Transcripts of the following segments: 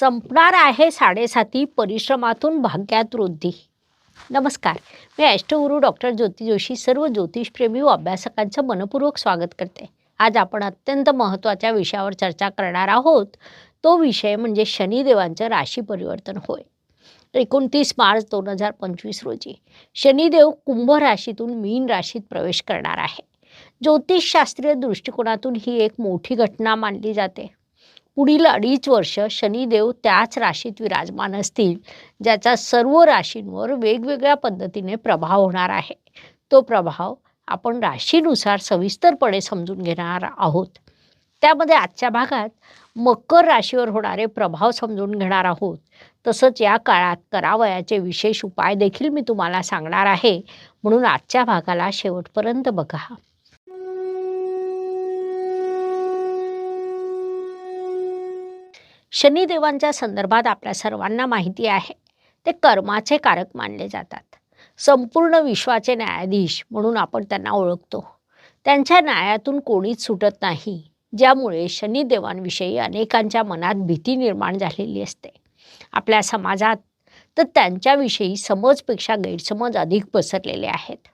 संपणार आहे साडेसाती परिश्रमातून भाग्यात वृद्धी. नमस्कार मी अष्टगुरु डॉक्टर ज्योती जोशी सर्व ज्योतिषप्रेमी व अभ्यासकांचं मनपूर्वक स्वागत करते. आज आपण अत्यंत महत्त्वाच्या विषयावर चर्चा करणार आहोत. तो विषय म्हणजे शनिदेवांचं राशी परिवर्तन होय. एकोणतीस मार्च दोन हजार पंचवीस रोजी शनिदेव कुंभ राशीतून मीन राशीत प्रवेश करणार आहे. ज्योतिषशास्त्रीय दृष्टिकोनातून ही एक मोठी घटना मानली जाते. पुढील अडीच वर्ष शनिदेव त्याच राशीत विराजमान असतील ज्याचा सर्व राशींवर वेगवेगळ्या पद्धतीने प्रभाव होणार आहे. तो प्रभाव आपण राशीनुसार सविस्तरपणे समजून घेणार आहोत. त्यामध्ये आजच्या भागात मकर राशीवर होणारे प्रभाव समजून घेणार आहोत. तसंच या काळात करावयाचे विशेष उपाय देखील मी तुम्हाला सांगणार आहे. म्हणून आजच्या भागाला शेवटपर्यंत बघा. शनिदेवांच्या संदर्भात आपल्या सर्वांना माहिती आहे. ते कर्माचे कारक मानले जातात. संपूर्ण विश्वाचे न्यायाधीश म्हणून आपण त्यांना ओळखतो. त्यांच्या न्यायातून कोणीच सुटत नाही ज्यामुळे शनिदेवांविषयी अनेकांच्या मनात भीती निर्माण झालेली असते. आपल्या समाजात तर त्यांच्याविषयी समजपेक्षा गैरसमज अधिक पसरलेले आहेत.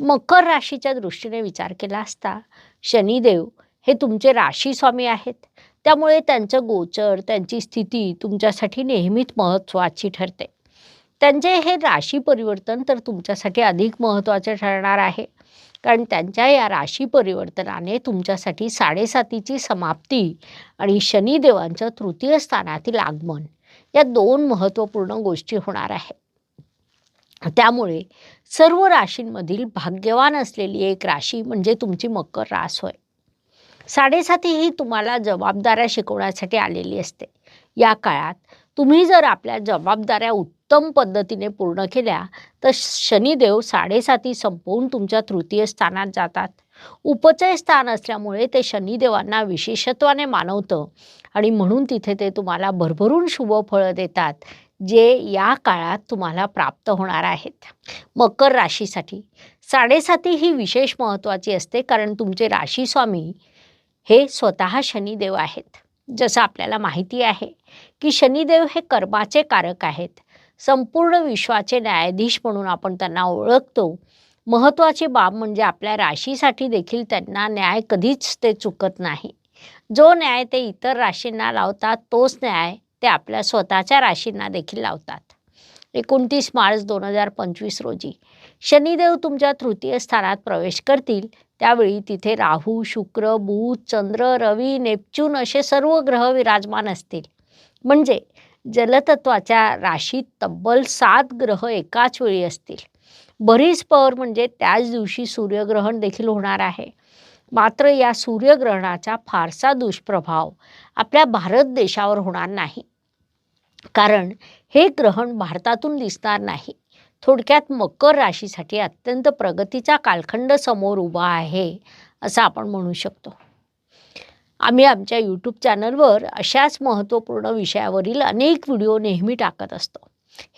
मकर राशीच्या दृष्टीने विचार केला असता शनिदेव हे तुमचे राशी स्वामी आहेत. त्यामुळे त्यांचं गोचर त्यांची स्थिती तुमच्यासाठी नेहमीच महत्त्वाची ठरते. त्यांचे हे राशी परिवर्तन तर तुमच्यासाठी अधिक महत्त्वाचे ठरणार आहे. कारण त्यांच्या या राशी परिवर्तनाने तुमच्यासाठी साडेसातीची समाप्ती आणि शनिदेवांचं तृतीय स्थानातील आगमन या दोन महत्त्वपूर्ण गोष्टी होणार आहे. त्यामुळे सर्व राशींमधील भाग्यवान असलेली एक राशी म्हणजे तुमची मकर रास होय. साडेसाती ही तुम्हाला जबाबदाऱ्या शिकवण्यासाठी आलेली असते. या काळात तुम्ही जर आपल्या जबाबदाऱ्या उत्तम पद्धतीने पूर्ण केल्या तर शनिदेव साडेसाती संपवून तुमच्या तृतीय स्थानात जातात. उपचय स्थान असल्यामुळे ते शनिदेवांना विशेषत्वाने मानवतं आणि म्हणून तिथे ते तुम्हाला भरभरून शुभ फळं देतात जे या काळात तुम्हाला प्राप्त होणार आहेत. मकर राशीसाठी साडेसाती ही विशेष महत्त्वाची असते कारण तुमचे राशीस्वामी हे स्वतः शनिदेव आहेत. जसं आपल्याला माहिती आहे की शनिदेव हे कर्माचे कारक आहेत. संपूर्ण विश्वाचे न्यायाधीश म्हणून आपण त्यांना ओळखतो. महत्त्वाची बाब म्हणजे आपल्या राशीसाठी देखील त्यांना न्याय कधीच ते चुकत नाही. जो न्याय ते इतर राशींना लावतात तोच न्याय ते आपल्या स्वतःच्या राशींना देखील लावतात. एकोणतीस मार्च दोन हजार पंचवीस रोजी शनिदेव तुमच्या तृतीय स्थानात प्रवेश करतील. त्यावेळी तिथे राहू शुक्र बुध चंद्र रवी नेपच्यून असे सर्व ग्रह विराजमान असतील. म्हणजे जलतत्वाच्या राशीत तब्बल सात ग्रह एकाच वेळी असतील. बरीच पवर म्हणजे त्याच दिवशी सूर्यग्रहण देखील होणार आहे. मात्र या सूर्यग्रहणाचा फारसा दुष्प्रभाव आपल्या भारत देशावर होणार नाही. कारण हे ग्रहण भारतातून दिसणार नाही. थोडक्यात मकर राशीसाठी अत्यंत प्रगतीचा कालखंड समोर उभा आहे असं आपण म्हणू शकतो. आम्ही आमच्या यूट्यूब चॅनलवर अशाच महत्त्वपूर्ण विषयावरील अनेक व्हिडिओ नेहमी टाकत असतो.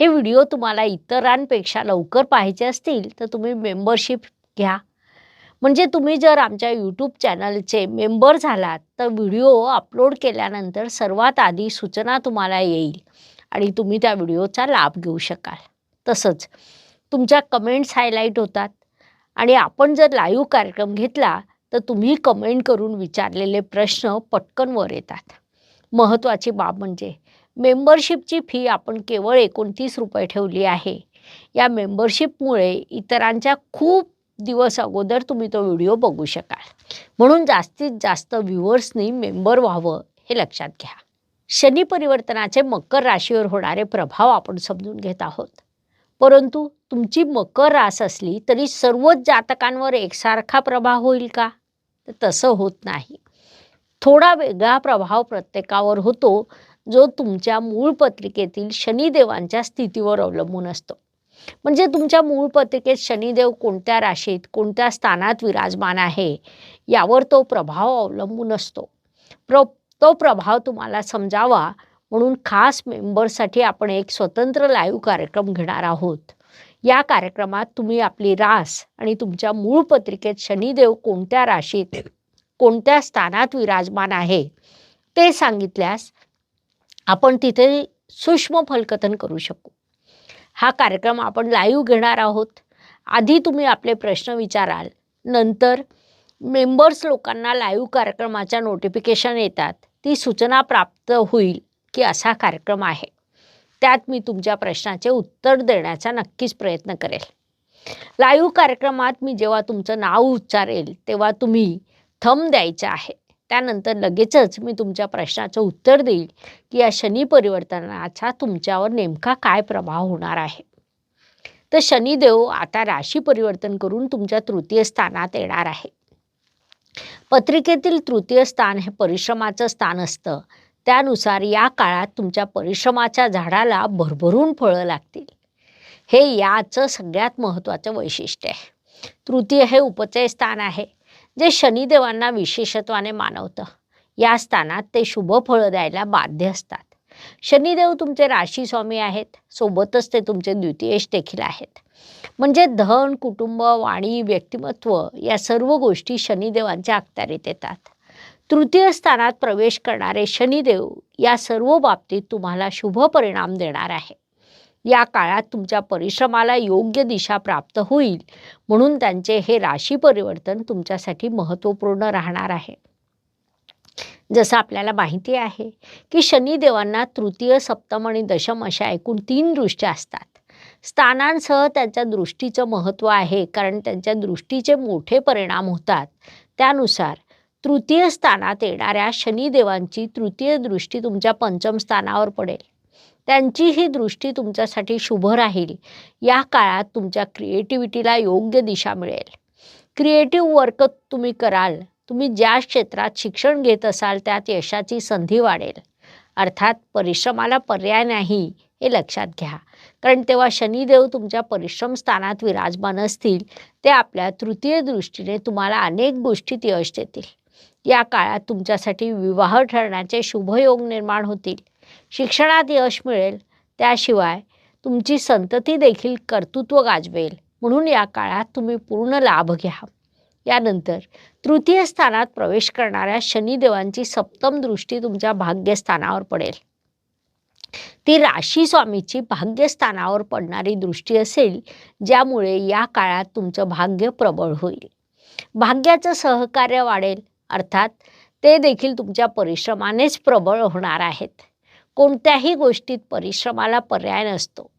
हे व्हिडिओ तुम्हाला इतरांपेक्षा लवकर पाहायचे असतील तर तुम्ही मेंबरशिप घ्या. म्हणजे तुम्ही जर आमच्या यूट्यूब चॅनलचे मेंबर झालात तर व्हिडिओ अपलोड केल्यानंतर सर्वात आधी सूचना तुम्हाला येईल आणि तुम्ही त्या व्हिडिओचा लाभ घेऊ शकाल. तसंच तुमच्या कमेंट्स हायलाईट होतात. आणि आपण जर लाईव्ह कार्यक्रम घेतला तर तुम्ही कमेंट करून विचारलेले प्रश्न पटकन वर येतात. महत्त्वाची बाब म्हणजे मेंबरशिपची फी आपण केवळ एकोणतीस रुपये ठेवली आहे. या मेंबरशिपमुळे इतरांच्या खूप दिवस अगोदर तुम्ही तो व्हिडिओ बघू शकाल. म्हणून जास्तीत जास्त व्ह्युअर्सनी मेंबर व्हावं हे लक्षात घ्या. शनी परिवर्तनाचे मकर राशीवर होणारे प्रभाव आपण समजून घेत आहोत. परंतु तुमची मकर रास असली तरी सर्वच जातकांवर एकसारखा प्रभाव होईल का? तर तसं होत नाही. थोडा वेगळा प्रभाव प्रत्येकावर होतो जो तुमच्या मूळ पत्रिकेतील शनिदेवांच्या स्थितीवर अवलंबून असतो. म्हणजे तुमच्या मूळ पत्रिकेत शनिदेव कोणत्या राशीत कोणत्या स्थानात विराजमान आहे यावर तो प्रभाव अवलंबून असतो. प्र तो प्रभाव तुम्हाला समजावा म्हणून खास मेंबरसाठी आपण एक स्वतंत्र लाईव्ह कार्यक्रम घेणार आहोत. या कार्यक्रमात तुम्ही आपली रास आणि तुमच्या मूळ पत्रिकेत शनिदेव कोणत्या राशीत कोणत्या स्थानात विराजमान आहे ते सांगितल्यास आपण तिथे सूक्ष्म फलकथन करू शकू. हा कार्यक्रम आपण लाईव्ह घेणार आहोत. आधी तुम्ही आपले प्रश्न विचाराल. नंतर मेंबर्स लोकांना लाईव्ह कार्यक्रमाच्या नोटिफिकेशन येतात. ती सूचना प्राप्त होईल. की असा कार्यक्रम आहे. त्यात मी तुमच्या प्रश्नाचे उत्तर देण्याचा नक्कीच प्रयत्न करेल. लाईव्ह कार्यक्रमात मी जेव्हा तुमचं नाव उच्चारेल तेव्हा तुम्ही थम द्यायचं आहे. त्यानंतर लगेचच मी तुमच्या प्रश्नाचं उत्तर देईल की या शनी परिवर्तनाचा तुमच्यावर नेमका काय प्रभाव होणार आहे. तर शनिदेव आता राशी परिवर्तन करून तुमच्या तृतीय स्थानात येणार आहे. पत्रिकेतील तृतीय स्थान हे परिश्रमाचं स्थान असतं. त्यानुसार या काळात तुमच्या परिश्रमाच्या झाडाला भरभरून फळं लागतील. हे याचं सगळ्यात महत्त्वाचं वैशिष्ट्य आहे. तृतीय हे उपचय स्थान आहे जे शनिदेवांना विशेषत्वाने मानवतं. या स्थानात ते शुभ फळं द्यायला बाध्य असतात. शनिदेव तुमचे राशी स्वामी आहेत सोबतच ते तुमचे द्वितीयश देखील आहेत. म्हणजे धन कुटुंब वाणी व्यक्तिमत्व या सर्व गोष्टी शनिदेवांच्या अखत्यारीत येतात. तृतीय स्थानात प्रवेश करणारे शनिदेव या सर्व बाबतीत तुम्हाला शुभ परिणाम देणार आहे. या काळात तुमच्या परिश्रमाला योग्य दिशा प्राप्त होईल. म्हणून त्यांचे हे राशी परिवर्तन तुमच्यासाठी महत्त्वपूर्ण राहणार आहे. जसं आपल्याला माहिती आहे की शनिदेवांना तृतीय सप्तम आणि दशम अशा एकूण तीन दृष्ट्या असतात. स्थानांसह त्यांच्या दृष्टीचं महत्त्व आहे कारण त्यांच्या दृष्टीचे मोठे परिणाम होतात. त्यानुसार तृतीय स्थानात येणाऱ्या शनिदेवांची तृतीय दृष्टी तुमच्या पंचम स्थानावर पडेल. त्यांची ही दृष्टी तुमच्यासाठी शुभ राहील. या काळात तुमच्या क्रिएटिव्हिटीला योग्य दिशा मिळेल. क्रिएटिव्ह वर्क तुम्ही कराल. तुम्ही ज्या क्षेत्रात शिक्षण घेत असाल त्यात यशाची संधी वाढेल. अर्थात परिश्रमाला पर्याय नाही हे लक्षात घ्या. कारण तेव्हा शनिदेव तुमच्या परिश्रम स्थानात विराजमान असतील. ते आपल्या तृतीय दृष्टीने तुम्हाला अनेक गोष्टीत यश देतील. या काळात तुमच्यासाठी विवाह ठरण्याचे शुभयोग निर्माण होतील. शिक्षणात यश मिळेल. त्याशिवाय तुमची संतती देखील कर्तृत्व गाजवेल. म्हणून या काळात तुम्ही पूर्ण लाभ घ्या. यानंतर तृतीय स्थानात प्रवेश करणाऱ्या शनिदेवांची सप्तम दृष्टी तुमच्या भाग्यस्थानावर पडेल. ती राशी स्वामीची भाग्यस्थानावर पडणारी दृष्टी असेल ज्यामुळे या काळात तुमचं भाग्य प्रबळ होईल. भाग्याचं सहकार्य वाढेल. अर्थात ते देखील तुमच्या परिश्रमानेच प्रबळ होणार आहेत. कोणत्याही गोष्टीत परिश्रमाला पर्याय नसतो.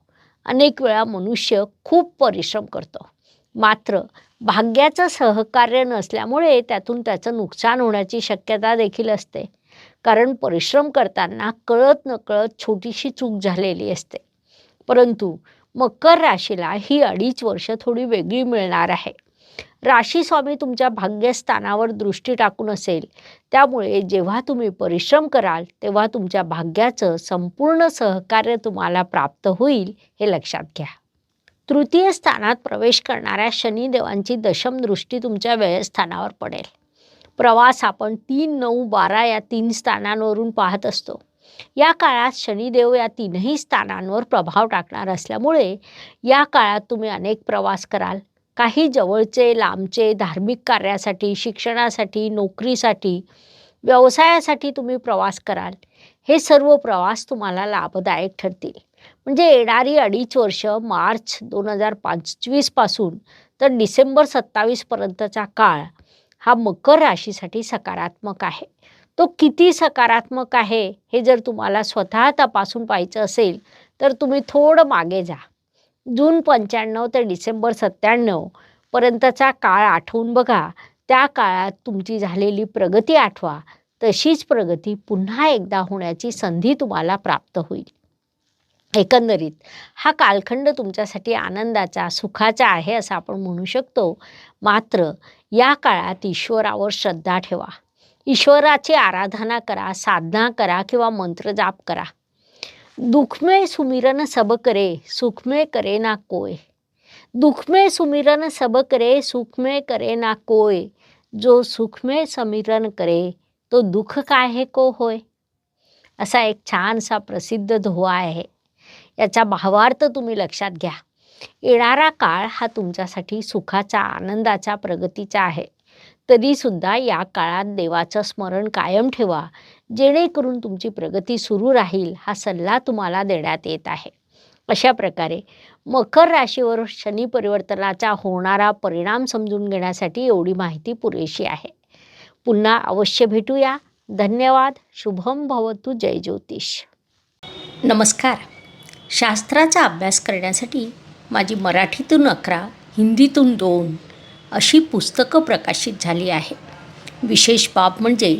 अनेक वेळा मनुष्य खूप परिश्रम करतो. मात्र भाग्याचं सहकार्य नसल्यामुळे त्यातून त्याचं नुकसान होण्याची शक्यता देखील असते. कारण परिश्रम करताना कळत नकळत छोटीशी चूक झालेली असते. परंतु मकर राशीला ही अडीच वर्ष थोडी वेगळी मिळणार आहे. राशी स्वामी तुमच्या भाग्यस्थानावर दृष्टी टाकून असेल. त्यामुळे जेव्हा तुम्ही परिश्रम कराल तेव्हा तुमच्या भाग्याचं संपूर्ण सहकार्य तुम्हाला प्राप्त होईल हे लक्षात घ्या. तृतीय स्थानात प्रवेश करणाऱ्या शनिदेवांची दशम दृष्टी तुमच्या व्ययस्थानावर पडेल. प्रवास आपण तीन नऊ बारा या तीन स्थानांवरून पाहत असतो. या काळात शनिदेव या तीनही स्थानांवर प्रभाव टाकणार असल्यामुळे या काळात तुम्ही अनेक प्रवास कराल. काही जवळचे लांबचे धार्मिक कार्यासाठी शिक्षणासाठी नोकरीसाठी व्यवसायासाठी तुम्ही प्रवास कराल. हे सर्व प्रवास तुम्हाला लाभदायक ठरतील. म्हणजे येणारी अडीच वर्ष मार्च दोन हजार पंचवीसपासून तर डिसेंबर सत्तावीसपर्यंतचा काळ हा मकर राशीसाठी सकारात्मक आहे. तो किती सकारात्मक आहे हे जर तुम्हाला स्वतः तपासून पाहायचं असेल तर तुम्ही थोडं मागे जा. जून पंच्याण्णव ते डिसेंबर सत्त्याण्णव पर्यंतचा काळ आठवून बघा. त्या काळात तुमची झालेली प्रगती आठवा. तशीच प्रगती पुन्हा एकदा होण्याची संधी तुम्हाला प्राप्त होईल. एकंदरीत हा कालखंड तुमच्यासाठी आनंदाचा सुखाचा आहे असं आपण म्हणू शकतो. मात्र या काळात ईश्वरावर श्रद्धा ठेवा. ईश्वराची आराधना करा साधना करा किंवा मंत्रजाप करा. दुख में सुमिरन सब करे सुख में करे ना कोय दुख में सुमिरन सब करे सुख में करे ना कोय जो सुख में समिरन करे तो दुःख काय हे को होय असा एक छानसा प्रसिद्ध धोवा आहे। याचा भावार्थ तुम्ही लक्षात घ्या। येणारा काळ हा तुमच्यासाठी सुखाचा आनंदाचा प्रगतीचा आहे. तरीसुद्धा या काळात देवाचं स्मरण कायम ठेवा. जेणेकरून तुमची प्रगती सुरू राहील हा सल्ला तुम्हाला देण्यात येत आहे. अशा प्रकारे मकर राशीवर शनी परिवर्तनाचा होणारा परिणाम समजून घेण्यासाठी एवढी माहिती पुरेशी आहे. पुन्हा अवश्य भेटूया. धन्यवाद. शुभम भवतु. जय ज्योतिष. नमस्कार. शास्त्राचा अभ्यास करण्यासाठी माझी मराठीतून अकरा हिंदीतून दोन अशी पुस्तकं प्रकाशित झाली आहे विशेष बाब म्हणजे